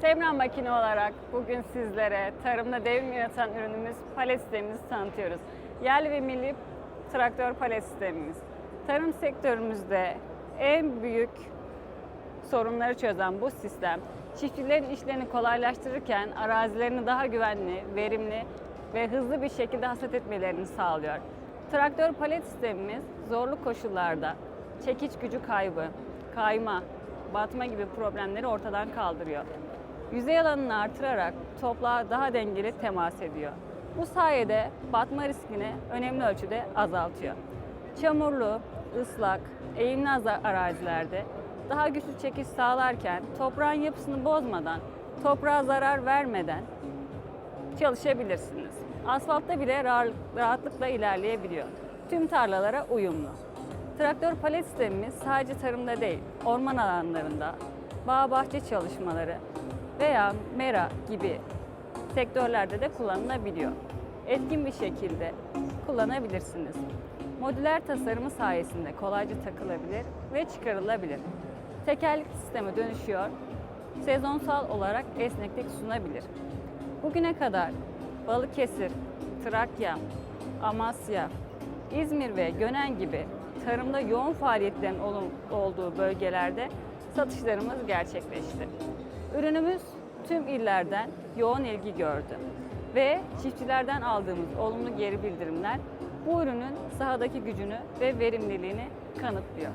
Semra Makine olarak bugün sizlere tarımda devrim yaratan ürünümüz palet sistemimizi tanıtıyoruz. Yerli ve milli traktör palet sistemimiz. Tarım sektörümüzde en büyük sorunları çözen bu sistem, çiftçilerin işlerini kolaylaştırırken arazilerini daha güvenli, verimli ve hızlı bir şekilde hasat etmelerini sağlıyor. Traktör palet sistemimiz zorlu koşullarda çekiç gücü kaybı, kayma, batma gibi problemleri ortadan kaldırıyor. Yüzey alanını artırarak toprağa daha dengeli temas ediyor. Bu sayede batma riskini önemli ölçüde azaltıyor. Çamurlu, ıslak, eğimli az- arazilerde daha güçlü çekiş sağlarken toprağın yapısını bozmadan, toprağa zarar vermeden çalışabilirsiniz. Asfaltta bile rahat- rahatlıkla ilerleyebiliyor. Tüm tarlalara uyumlu. Traktör palet sistemimiz sadece tarımda değil, orman alanlarında, bağ bahçe çalışmaları veya mera gibi sektörlerde de kullanılabiliyor. Etkin bir şekilde kullanabilirsiniz. Modüler tasarımı sayesinde kolayca takılabilir ve çıkarılabilir. Tekerlek sisteme dönüşüyor, sezonsal olarak esneklik sunabilir. Bugüne kadar Balıkesir, Trakya, Amasya, İzmir ve Gönen gibi tarımda yoğun faaliyetlerin olduğu bölgelerde satışlarımız gerçekleşti. Ürünümüz tüm illerden yoğun ilgi gördü ve çiftçilerden aldığımız olumlu geri bildirimler bu ürünün sahadaki gücünü ve verimliliğini kanıtlıyor.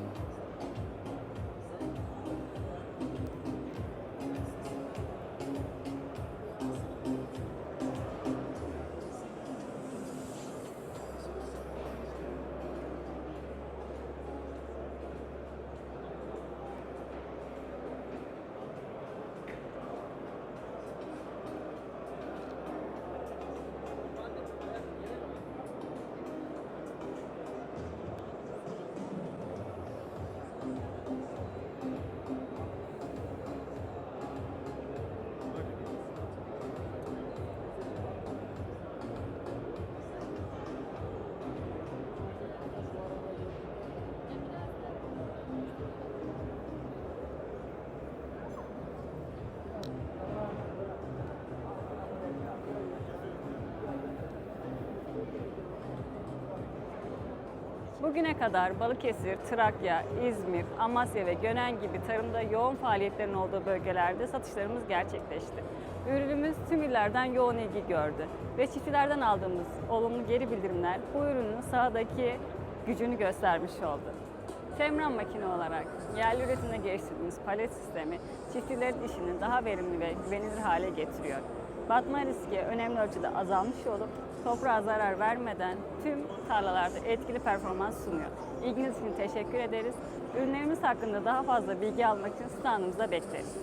Bugüne kadar Balıkesir, Trakya, İzmir, Amasya ve Gönen gibi tarımda yoğun faaliyetlerin olduğu bölgelerde satışlarımız gerçekleşti. Ürünümüz tüm illerden yoğun ilgi gördü ve çiftçilerden aldığımız olumlu geri bildirimler bu ürünün sahadaki gücünü göstermiş oldu. Semran makine olarak yerli üretimde geliştirdiğimiz palet sistemi çiftçilerin işini daha verimli ve güvenilir hale getiriyor. Batma riski önemli ölçüde azalmış olup toprağa zarar vermeden tüm tarlalarda etkili performans sunuyor. İlginiz için teşekkür ederiz. Ürünlerimiz hakkında daha fazla bilgi almak için standımıza bekleriz.